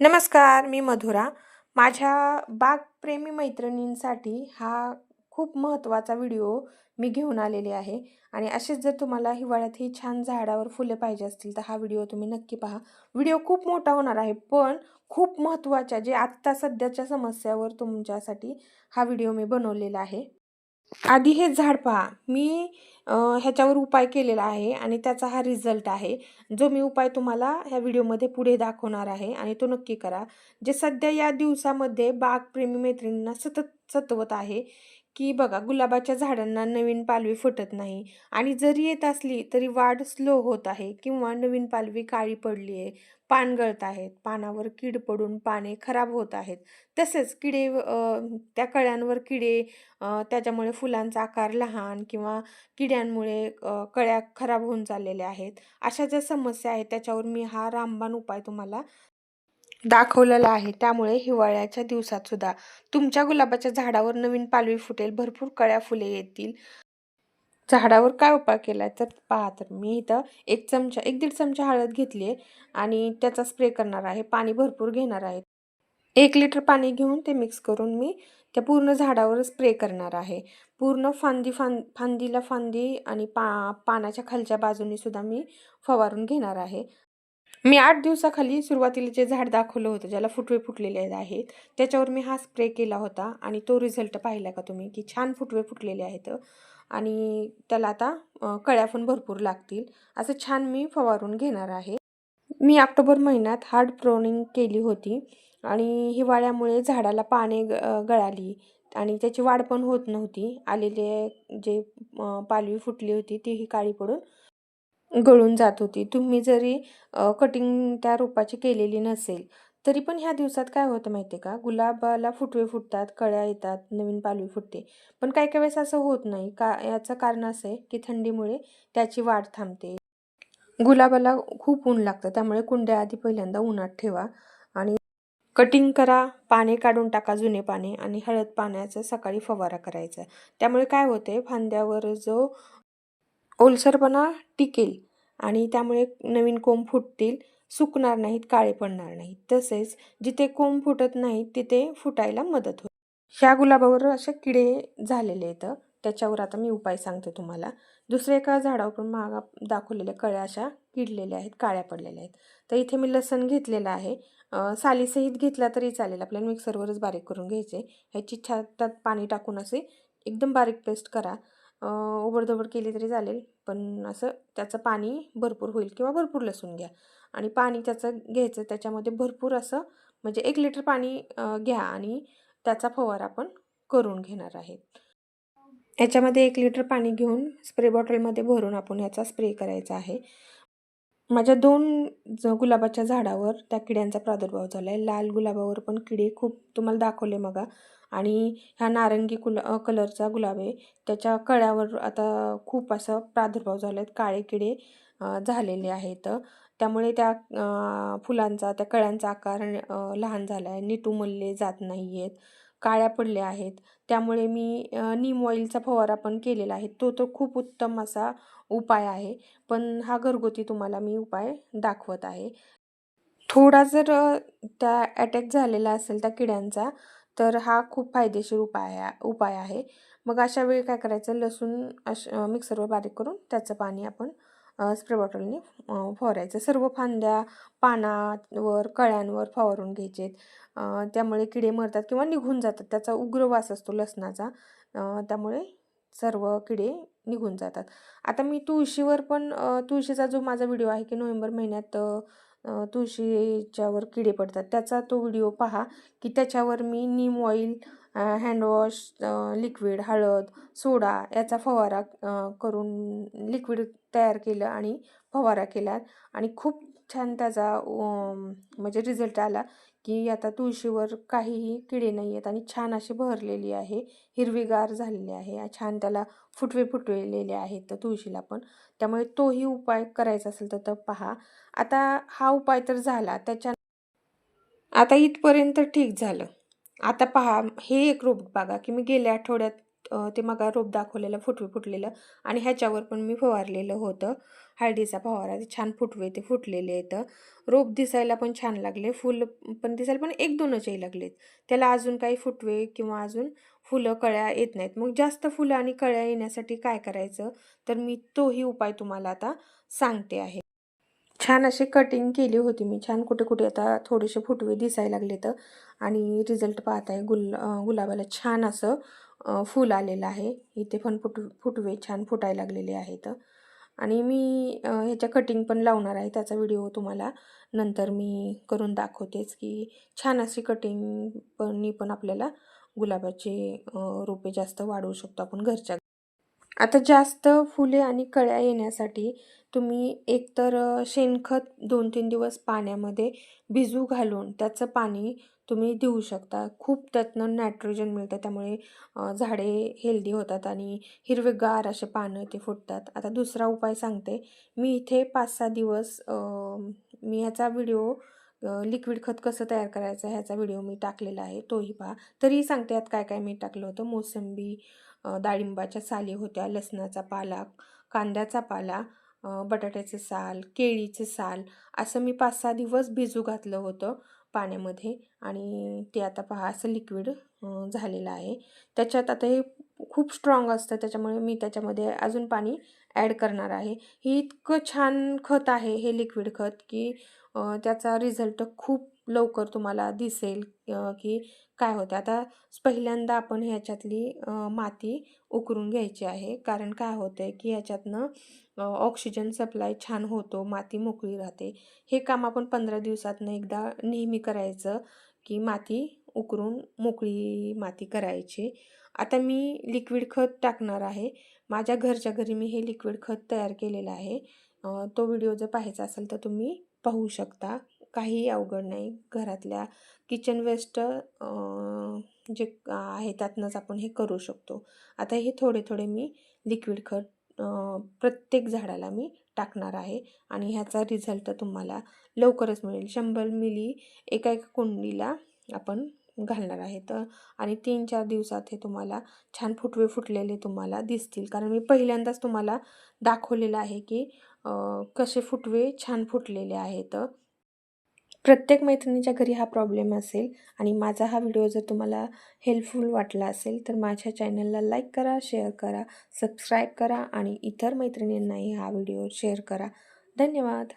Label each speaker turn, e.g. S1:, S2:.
S1: नमस्कार मी मधुरा. माझ्या बागप्रेमी मैत्रिणींसाठी हा खूप महत्त्वाचा व्हिडिओ मी घेऊन आलेले आहे आणि असेच जर तुम्हाला हिवाळ्यात ही छान झाडावर फुले पाहिजे असतील तर हा व्हिडिओ तुम्ही नक्की पहा. व्हिडिओ खूप मोठा होणार आहे पण खूप महत्त्वाच्या जे आत्ता सध्याच्या समस्यावर तुमच्यासाठी हा व्हिडिओ मी बनवलेला आहे. आधी हे झाड पहा. मी ह्याच्यावर उपाय केलेला आहे आणि त्याचा हा रिझल्ट आहे. जो मी उपाय तुम्हाला ह्या व्हिडिओमध्ये पुढे दाखवणार आहे आणि तो नक्की करा. जे सध्या या दिवसामध्ये बागप्रेमी मैत्रिणींना सतत सतवत आहे की बघा गुलाबाच्या झाडांना नवीन पालवी फुटत नाही आणि जरी येत असली तरी वाढ स्लो होत आहे किंवा नवीन पालवी काळी पडली आहे पान गळत आहेत पानावर कीड पडून पाने खराब होत आहेत. तसेच किडे त्या कळ्यांवर किडे त्याच्यामुळे फुलांचा आकार लहान किंवा किड्यांमुळे कळ्या खराब होऊन चाललेल्या आहेत. अशा ज्या समस्या आहेत त्याच्यावर मी हा रामबाण उपाय तुम्हाला दाखवलेलं आहे. त्यामुळे हिवाळ्याच्या दिवसात सुद्धा तुमच्या गुलाबाच्या झाडावर नवीन पालवी फुटेल भरपूर कळ्या फुले येतील. झाडावर काय उपाय केला तर पहा तर मी इथं एक चमचा एक दीड चमचा हळद घेतली आहे आणि त्याचा स्प्रे करणार आहे. पाणी भरपूर घेणार आहे. एक लिटर पाणी घेऊन ते मिक्स करून मी त्या पूर्ण झाडावर स्प्रे करणार आहे. पूर्ण फांदी फां फांदीला फांदी आणि पा पानाच्या खालच्या बाजूनीसुद्धा मी फवारून घेणार आहे. मी आठ दिवसाखाली सुरुवातीला जे झाड दाखवलं होतं ज्याला फुटवे फुटलेले आहेत त्याच्यावर मी हा स्प्रे केला होता आणि तो रिझल्ट पाहिला का तुम्ही? की छान फुटवे फुटलेले आहेत आणि त्याला आता कळ्या पण भरपूर लागतील. असं छान मी फवारून घेणार आहे. मी ऑक्टोबर महिन्यात हार्ड प्रोनिंग केली होती आणि हिवाळ्यामुळे झाडाला पाने ग गळाली आणि त्याची वाढ पण होत नव्हती. आलेले जे पालवी फुटली होती तीही काळी पडून गळून जात होती. तुम्ही जरी कटिंग त्या रोपाची केलेली नसेल तरी पण ह्या दिवसात काय होतं माहिती आहे का? गुलाबाला फुटवे फुटतात कळ्या येतात नवीन पालवी फुटते. पण काही काही वेळेस असं होत नाही. का याचं कारण असं आहे की थंडीमुळे त्याची वाढ थांबते. गुलाबाला खूप ऊन लागतं. त्यामुळे कुंड्या आधी पहिल्यांदा उन्हात ठेवा आणि कटिंग करा पाने काढून टाका जुने पाने आणि हळद पाण्याचा सकाळी फवारा करायचा. त्यामुळे काय होते फांद्यावर जो ओलसरपणा टिकेल आणि त्यामुळे नवीन कोंब फुटतील सुकणार नाहीत काळे पडणार नाहीत. तसेच जिथे कोंब फुटत नाहीत तिथे फुटायला मदत होईल. ह्या गुलाबावर असे किडे झालेले आहेत. त्याच्यावर आता मी उपाय सांगते तुम्हाला. दुसऱ्या एका झाडावर पण मागा दाखवलेल्या कळ्या अशा किडलेल्या आहेत काळ्या पडलेल्या आहेत. तर इथे मी लसण घेतलेलं आहे. सालीसहित घेतला तरी चालेल. आपल्याला मिक्सरवरच बारीक करून घ्यायचे. ह्याची छातात पाणी टाकून असे एकदम बारीक पेस्ट करा. ओबडधोबड केली तरी चालेल. पण असं त्याचं पाणी भरपूर होईल किंवा भरपूर लसूण घ्या. आणि पाणी त्याचं घ्यायचं त्याच्यामध्ये भरपूर असं म्हणजे एक लिटर पाणी घ्या आणि त्याचा फवारा आपण करून घेणार आहे याच्यामध्ये एक लिटर पाणी घेऊन स्प्रे बॉटलमध्ये भरून आपण ह्याचा स्प्रे करायचा आहे. माझ्या दोन गुलाबाच्या झाडावर त्या किड्यांचा प्रादुर्भाव झाला आहे लाल गुलाबावर पण किडे खूप तुम्हाला दाखवले मगा. आणि ह्या नारंगी कुला कलरचा गुलाब आहे. त्याच्या कळ्यावर आता खूप असं प्रादुर्भाव झाला आहेत काळे किडे झालेले आहेत. त्यामुळे त्या फुलांचा त्या कळ्यांचा आकार लहान झाला आहे नीट उमलले जात नाही आहेत काळ्या पडल्या आहेत. त्यामुळे मी नीम ऑइलचा फवारा पण केलेला आहे. तो तो खूप उत्तम असा उपाय आहे. पण हा घरगुती तुम्हाला मी उपाय दाखवत आहे. थोडा जर त्या अटॅक झालेला असेल त्या किड्यांचा तर हा खूप फायदेशीर उपाय उपाय आहे. मग अशा वेळी काय करायचं? लसूण अश मिक्सरवर बारीक करून त्याचं पाणी आपण स्प्रे बॉटलने फवारायचं सर्व फांद्या पानावर कळ्यांवर फवारून घ्यायचे त्यामुळे किडे मरतात किंवा निघून जातात. त्याचा उग्र वास असतो लसणाचा. त्यामुळे सर्व किडे निघून जातात. आता मी तुळशीवर पण तुळशीचा जो माझा व्हिडिओ आहे की नोव्हेंबर महिन्यात तुळशीच्यावर किडे पडतात. त्याचा तो व्हिडिओ पहा की त्याच्यावर मी नीम ऑइल हँडवॉश लिक्विड हळद सोडा याचा फवारा करून लिक्विड तयार केलं आणि फवारा केला आणि खूप छान त्याचा म्हणजे रिझल्ट आला की आता तुळशीवर काहीही किडे नाही आहेत आणि छान अशी बहरलेली आहे हिरवीगार झालेली आहे छान त्याला फुटवे फुटवेलेले आहेत तर तुळशीला पण. त्यामुळे तोही उपाय करायचा असेल तर तर पहा. आता हा उपाय तर झाला त्याच्या आता इथपर्यंत ठीक झालं. आता पहा हे एक रोप बघा की मी गेल्या आठवड्यात ते मगा रोप दाखवलेलं फुटवे फुटलेलं आणि ह्याच्यावर पण मी फवारलेलं होतं. हळदीचा फवारा ते छान फुटवे ते फुटलेले आहेत. रोप दिसायला पण छान लागले फुलं पण दिसायला पण एक दोनचही लागलेत. त्याला अजून काही फुटवे किंवा अजून फुलं कळ्या येत नाहीत. मग जास्त फुलं आणि कळ्या येण्यासाठी काय करायचं? तर मी तोही उपाय तुम्हाला आता सांगते आहे. छान असे कटिंग केली होती मी. छान कुठे कुठे आता थोडेसे फुटवे दिसायला लागले तर आणि रिझल्ट पाहत आहे गुल गुलाबाला छान असं फूल आलेलं आहे. इथे पण फुट फुटवे छान फुटायला लागलेले आहेत. आणि मी ह्याच्या कटिंग पण लावणार आहे. त्याचा व्हिडिओ तुम्हाला नंतर मी करून दाखवतेच की छान अशी कटिंग पण पण आपल्याला गुलाबाचे रोपे जास्त वाढवू शकतो आपण घरच्या आता जास्त फुले आणि कळ्या येण्यासाठी तुम्ही एकतर शेणखत दोन तीन दिवस पाण्यामध्ये भिजू घालून त्याचं पाणी तुम्ही देऊ शकता. खूप त्यातनं नायट्रोजन मिळतं त्यामुळे झाडे हेल्दी होतात आणि हिरवेगार असे पानं ते फुटतात. आता दुसरा उपाय सांगते. मी इथे पाच सहा दिवस मी ह्याचा व्हिडिओ लिक्विड खत कसं तयार करायचं ह्याचा व्हिडिओ मी टाकलेला आहे तोही पहा. तरीही सांगते यात काय काय मी टाकलं होतं. मोसंबी डाळिंबाच्या साली होत्या लसणाचा पाला कांद्याचा पाला बटाट्याचे साल केळीचे साल असं मी पाच सहा दिवस भिजू घातलं होतं. पाण्यामध्ये आणि ते आता पहा असं लिक्विड झालेलं आहे. त्याच्यात आता हे खूप स्ट्रॉंग असतं. त्याच्यामुळे मी त्याच्यामध्ये अजून पाणी ॲड करणार आहे. हे इतकं छान खत आहे हे लिक्विड खत की त्याचा रिझल्ट खूप लवकर तुम्हाला दिसेल की काय होतं आता पहिल्यांदा आपण ह्याच्यातली माती उकरून घ्यायची आहे. कारण काय होतं आहे की ह्याच्यातनं ऑक्सिजन सप्लाय छान होतो माती मोकळी राहते. हे काम आपण पंधरा दिवसातनं एकदा नेहमी करायचं की माती उकरून मोकळी माती करायची. आता मी लिक्विड खत टाकणार आहे. माझ्या घरच्या घरी मी हे लिक्विड खत तयार केलेलं आहे. तो व्हिडिओ जर पाहायचा असेल तर तुम्ही पाहू शकता. काहीही अवघड नाही. घरातल्या किचन वेस्ट जे आहे त्यातनंच आपण हे करू शकतो. आता हे थोडे थोडे मी लिक्विड खत प्रत्येक झाडाला मी टाकणार आहे आणि ह्याचा रिझल्ट तुम्हाला लवकरच मिळेल. शंभर मिली एका एका कुंडीला आपण घालणार आहे. तर आणि तीन चार दिवसात हे तुम्हाला छान फुटवे फुटलेले तुम्हाला दिसतील. कारण मी पहिल्यांदाच तुम्हाला दाखवलेलं आहे की कसे फुटवे छान फुटलेले आहेत. प्रत्येक मैत्रिणीच्या घरी हा प्रॉब्लेम असेल आणि माझा हा व्हिडिओ जर तुम्हाला हेल्पफुल वाटला असेल तर माझ्या चॅनलला लाईक करा शेअर करा सबस्क्राईब करा आणि इतर मैत्रिणींनाही हा व्हिडिओ शेअर करा. धन्यवाद.